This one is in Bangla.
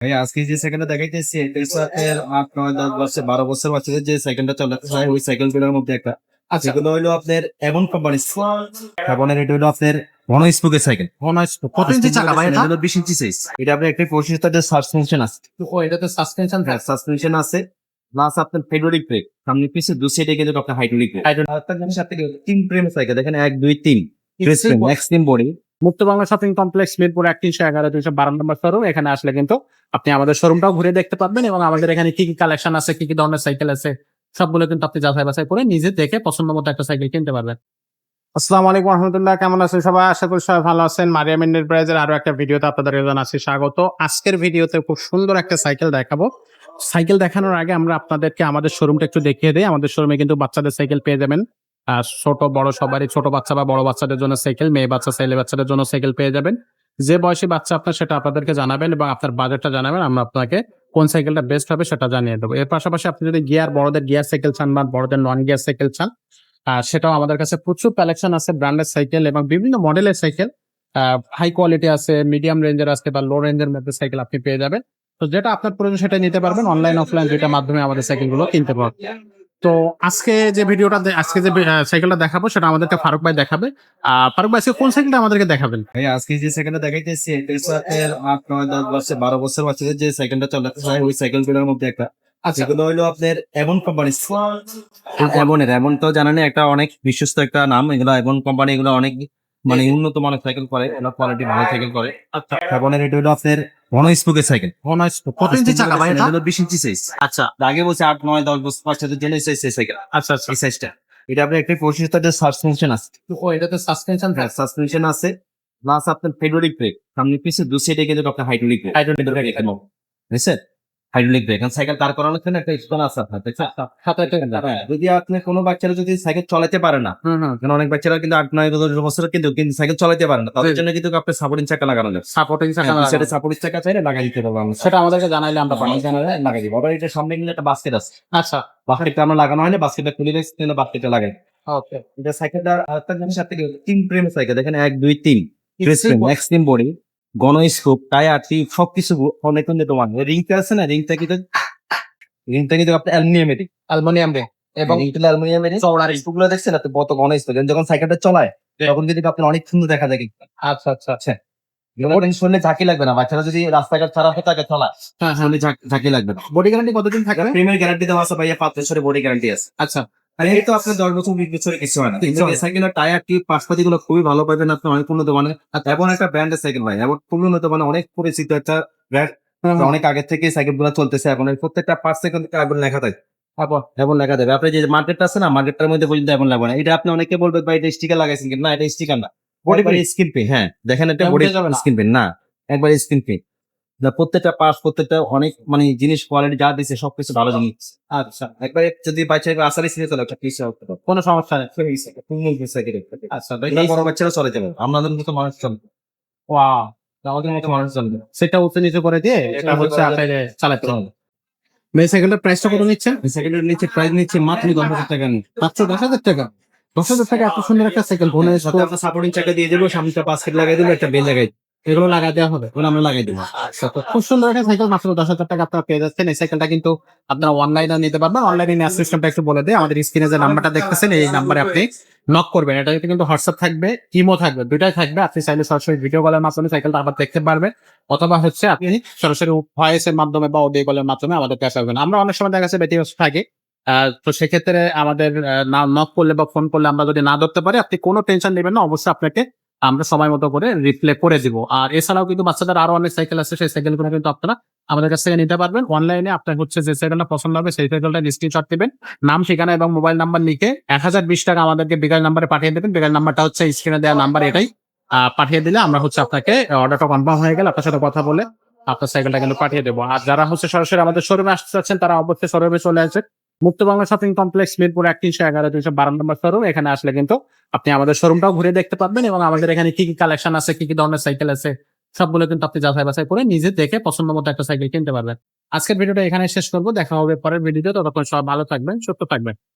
ভাই আজকে যে সাইকেলটা দেখাইতেছি এটা হচ্ছে আপনার আট নয় দশ বছর বারো বছর বাচ্চাদের যে সাইকেলটা চালাতে হয় ওই সাইকেলগুলোর মধ্যে একটা। আচ্ছা। সেগুলো হইল আপনার এমন কোম্পানি এমনের এটা হইল আপনার ঘন স্পোকের সাইকেল কত ইঞ্চি চাকা ভাই এটা? হলো বিশ ইঞ্চি সাইজ এটা আপনার একটা সাসপেনশন আছে। ও এটাতে সাসপেনশন হ্যাঁ সাসপেনশন আছে প্লাস আপনার হাইড্রোলিক ব্রেক সামনে পিছে দু সাইডে কিন্তু আপনার হাইড্রোলিক ব্রেক তিন প্রেম সাইকেল দেখেন এক দুই তিন। এক্সট্রিম বডি মুক্ত বাংলা শপিং কমপ্লেক্স মিরপুর এক তিনশো এগারো, দুইশো বারো নম্বর শোরুম এখানে আসলে কিন্তু আপনি আমাদের শোরুমটাও ঘুরে দেখতে পারবেন এবং আমাদের এখানে কি কি কালেকশন আছে, কি কি ধরনের সাইকেল আছে, সবগুলো কিন্তু আপনি যাচাই বাছাই করে নিজে দেখে পছন্দ মতো একটা সাইকেল কিনতে পারবেন। আসসালামু আলাইকুম রহমতুল্লাহ, কেমন আছেন সবাই? আশা করি সবাই ভালো আছেন। মারিয়াম এন্টারপ্রাইজের আরও একটা ভিডিওতে আপনাদের জানাচ্ছি স্বাগত। আজকের ভিডিওতে খুব সুন্দর একটা সাইকেল দেখাবো। সাইকেল দেখানোর আগে আমরা আপনাদেরকে আমাদের শোরুমটা একটু দেখিয়ে দিই। আমাদের শোরুমে কিন্তু বাচ্চাদের সাইকেল পেয়ে যাবেন। আর ছোট বড় সবারই ছোট বাচ্চা বা বড় বাচ্চাদের জন্য সাইকেল মেয়ে বাচ্চা ছেলে বাচ্চাদের জন্য সাইকেল পেয়ে যাবেন। যে বয়সী বাচ্চা আপনার সেটা আপনাদেরকে জানাবেন এবং আপনার বাজেটটা জানাবেন আমরা আপনাকে কোন সাইকেলটা বেস্ট হবে সেটা জানিয়ে দেবো। এর পাশাপাশি আপনি যদি গিয়ার বড়দের গিয়ার সাইকেল চান বা বড়দের নন গিয়ার সাইকেল চান আহ, সেটাও আমাদের কাছে প্রচুর কালেকশন আছে ব্র্যান্ডের সাইকেল এবং বিভিন্ন মডেলের সাইকেল। হাই কোয়ালিটি আছে মিডিয়াম রেঞ্জের আছে বা লো রেঞ্জের মধ্যে সাইকেল আপনি পেয়ে যাবেন। তো যেটা আপনার প্রয়োজন সেটা নিতে পারবেন অনলাইন অফলাইন দুইটার মাধ্যমে আমাদের সাইকেলগুলো কিনতে পারবেন। তো আজকে যে ভিডিওটা আজকে যে সাইকেলটা দেখাবো সেটা আমাদেরকে ফারুক ভাই দেখাবে। ফারুক ভাই আজকে কোন সাইকেলটা আমাদেরকে দেখাবেন? ভাই আজকে যে সাইকেলটা দেখাইতেছি এটা হচ্ছে আট নয় দশ বছর বারো বছর বাচ্চাদের যে সাইকেলটা চালাতে হয় ওই সাইকেলগুলোর মধ্যে একটা। আচ্ছা। সেগুলো হইল আপনার এমন কোম্পানি এমনের এমন তো জানেন একটা অনেক বিশ্বস্ত একটা নাম। এগুলো এমন কোম্পানি এগুলো অনেক মানে উন্নত মানের সাইকেল করে এগুলো কোয়ালিটি ভালো সাইকেল করে। আচ্ছা। এমনের এটা হলো আপনার ঘন স্পোকের সাইকেল। অনার্স কত ইঞ্চি চাকা ভাই এটা? হলো বিশ ইঞ্চি সাইজ আচ্ছা। আগে বলছে আট নয় দশ বছর পাঁচ সাথে জেনে সাইজ সাইকেল। আচ্ছা আচ্ছা। সাইজটা এটা আপনার একটা পঁচিশটা সাসপেনশন আছে। ও এটাতে সাসপেনশন হ্যাঁ সাসপেনশন আছে। প্লাস আপনার হাইড্রোলিক ব্রেক সামনে পিছে দু সাইডে কিন্তু আপনার হাইড্রোলিক ব্রেক হাইড্রোলিক ব্রেক এখানে বুঝছেন হাইড্রোলিক ব্রেক সাইকেল দাঁড় করানোর জন্য একটা স্টোন আছে আপনার সাথে হ্যাঁ, যদি আপনি কোনো বাচ্চারা যদি সাইকেল চালাতে পারে না কারণ অনেক বাচ্চারা কিন্তু আট নয় বছর কিন্তু কিন্তু সাইকেল চালাতে পারে না তাদের জন্য কিন্তু আপনি সাপোর্টিং চাকা লাগানো যাবে। সাপোর্টিং চাকা হ্যাঁ, সেটা সাপোর্টিং চাকা চাইলে লাগাই দিতে পারব আমরা। সেটা আমাদেরকে জানাইলে আমরা পাঠাই জানালে লাগাই দিব। আবার এটা সামনে কিন্তু একটা বাস্কেট আছে। আচ্ছা। বাস্কেটটা আমরা লাগানো হয় না বাস্কেটটা খুলে রেখে কিন্তু বাস্কেটটা লাগাই। ওকে এটা সাইকেলটা আরেকটা জিনিস আপনি তিন প্রেম সাইকেল দেখেন এক দুই তিন। এক্সট্রিম বডি গণ স্কোপ টায়ার টিপ সবকিছু অনেক মান রিংটা আছে না? রিংটা কিন্তু রিংটা কিন্তু আপনার অ্যালুমিনিয়ামের অ্যালুমিনিয়াম রে এবং রিংটা অ্যালুমিনিয়ামের চওড়ার স্কোপগুলো দেখছেন? আপনি কত ঘন স্কোপ যখন সাইকেলটা চলায়। তখন কিন্তু আপনার অনেক সুন্দর দেখা যায় আচ্ছা আচ্ছা। আচ্ছা। শুনলে ঝাঁকি লাগবে না। বাচ্চারা যদি রাস্তাঘাট ছাড়া হয়ে থাকে চলা হ্যাঁ হ্যাঁ। শুনলে ঝাঁকি লাগবে না। বডি গ্যারান্টি কতদিন থাকবে প্রিমিয়ার গ্যারান্টি দেওয়া আছে ভাইয়া পাঁচ বছরের বডি গ্যারান্টি আছে। আচ্ছা। আর তো আপনার দশ বছর বিশ বছরের কিছু হয় না। হয়। সাইকেলের টায়ার টিপ পাশপাতি গুলো খুবই ভালো পাবেন। আপনি অনেক উন্নত মানের এমন একটা ব্র্যান্ডের সাইকেল ভাই। খুবই উন্নত মানে অনেক পরিচিত একটা ব্র্যান্ড অনেক আগে থেকে সাইকেলগুলো চলতেছে এখন। প্রত্যেকটা পাঁচ সেকেন্ড এখন লেখা থাকে। এবং লেখা দেবে আপনি যে মার্কেটটা আছে না মার্কেটটার মধ্যে পর্যন্ত এখন লাগবে না। এটা আপনি অনেকে বলবে ভাই এটা স্টিকার লাগাইছেন কিন্তু না এটা স্টিকার না। বডি স্ক্রিন হ্যাঁ। দেখেন এটা বডি না। স্ক্রিন পেন না। একবার স্ক্রিন প্রত্যেকটা পার্টস প্রত্যেকটা অনেক মানে জিনিস কোয়ালিটি যা দিচ্ছে সবকিছু ভালো জিনিস। আচ্ছা একবার যদি বাচ্চা আসারি সিনে চলে একটা পিস কোনো সমস্যা নেই। আচ্ছা বড় বাচ্চারা চলে যাবে। আমাদের মতো মানুষ চলবে ওয়াও আমাদের মতো মানুষ চলবে সেটা উঁচু নিচু করে দিয়ে এটা হচ্ছে আসলে চালাতে হবে। মেয়ে সাইকেলটার প্রাইসটা কত নিচ্ছেন সেকেন্ডের নিচে প্রাইস নিচ্ছে মাত্র দশ হাজার টাকা মাত্র দশ হাজার টাকা? দশ হাজার টাকা এত সুন্দর একটা সাইকেল ঘনে সাথে সাপোর্টিং চাকা দিয়ে দেবো সামনেটা বাস্কেট লাগাই দেবো একটা বেল লাগাই এগুলো লাগা দেওয়া হবে ওগুলো আমরা লাগাই দেবো। আচ্ছা। খুব সুন্দর একটা সাইকেল মাত্র দশ হাজার টাকা আপনারা পেয়ে যাচ্ছেন। এই সাইকেলটা কিন্তু আপনারা অনলাইনে নিতে পারবেন। অনলাইনে নেওয়ার সিস্টেমটা একটু বলে দেয় আমাদের স্ক্রিনে যে নাম্বারটা দেখতেছেন এই নাম্বারে আপনি নক করবেন। এটা কিন্তু হোয়াটসঅ্যাপ থাকবে ইমো থাকবে দুইটাই থাকবে। আপনি চাইলে সরাসরি ভিডিও কলের মাধ্যমে সাইকেলটা আবার দেখতে পারবেন। অথবা হচ্ছে আপনি সরাসরি ভয়েসের মাধ্যমে বা অডিও কলের মাধ্যমে আমাদের কাছে আসবেন আমরা অনেক সময় দেখা যাচ্ছে ব্যতিব্যস্ত থাকি। তো সেক্ষেত্রে আমাদের না নক করলে বা ফোন করলে আমরা যদি না ধরতে পারি আপনি কোনো টেনশন নেবেন না। অবশ্যই আপনাকে আমরা সময় মতো করে রিপ্লে করে দিব। আর এছাড়াও কিন্তু বাচ্চাদের আরও অনেক সাইকেল আছে, সেই সাইকেলগুলো কিন্তু আপনারা আমাদের কাছ থেকে নিতে পারবেন। অনলাইনে আপনার হচ্ছে যে সাইকেলটা পছন্দ হবে, সেই সাইকেলটা স্ক্রিনশট দিবেন। নাম, ঠিকানা এবং মোবাইল নাম্বার লিখে এক হাজার বিশ টাকা আমাদেরকে বিকাশ নাম্বারে পাঠিয়ে দেবেন। বিকাশ নাম্বারটা হচ্ছে স্ক্রিনে দেওয়া নাম্বার এটাই পাঠিয়ে দিলে আমরা হচ্ছে আপনাকে অর্ডারটা কনফার্ম হয়ে গেলে আপনার সাথে কথা বলে আপনার সাইকেলটা কিন্তু পাঠিয়ে দেবো। আর যারা হচ্ছে সরাসরি আমাদের শোরুমে আসতে চাচ্ছেন, তারা অবশ্যই শোরুমে চলে আসে মুক্ত বাংলা শপিং কমপ্লেক্স মিরপুর এক তিনশো এগারো তিনশো বারো নম্বর শোরুম এখানে আসলে কিন্তু আপনি আমাদের শোরুমটাও ঘুরে দেখতে পারবেন এবং আমাদের এখানে কি কি কালেকশন আছে, কি কি ধরনের সাইকেল আছে, সবগুলো কিন্তু আপনি যাচাই বাছাই করে নিজে দেখে পছন্দ মতো একটা সাইকেল কিনতে পারবেন। আজকের ভিডিওটা এখানে শেষ করব। দেখা হবে পরের ভিডিওতে। ততক্ষণ সব ভালো থাকবেন, সুস্থ থাকবেন।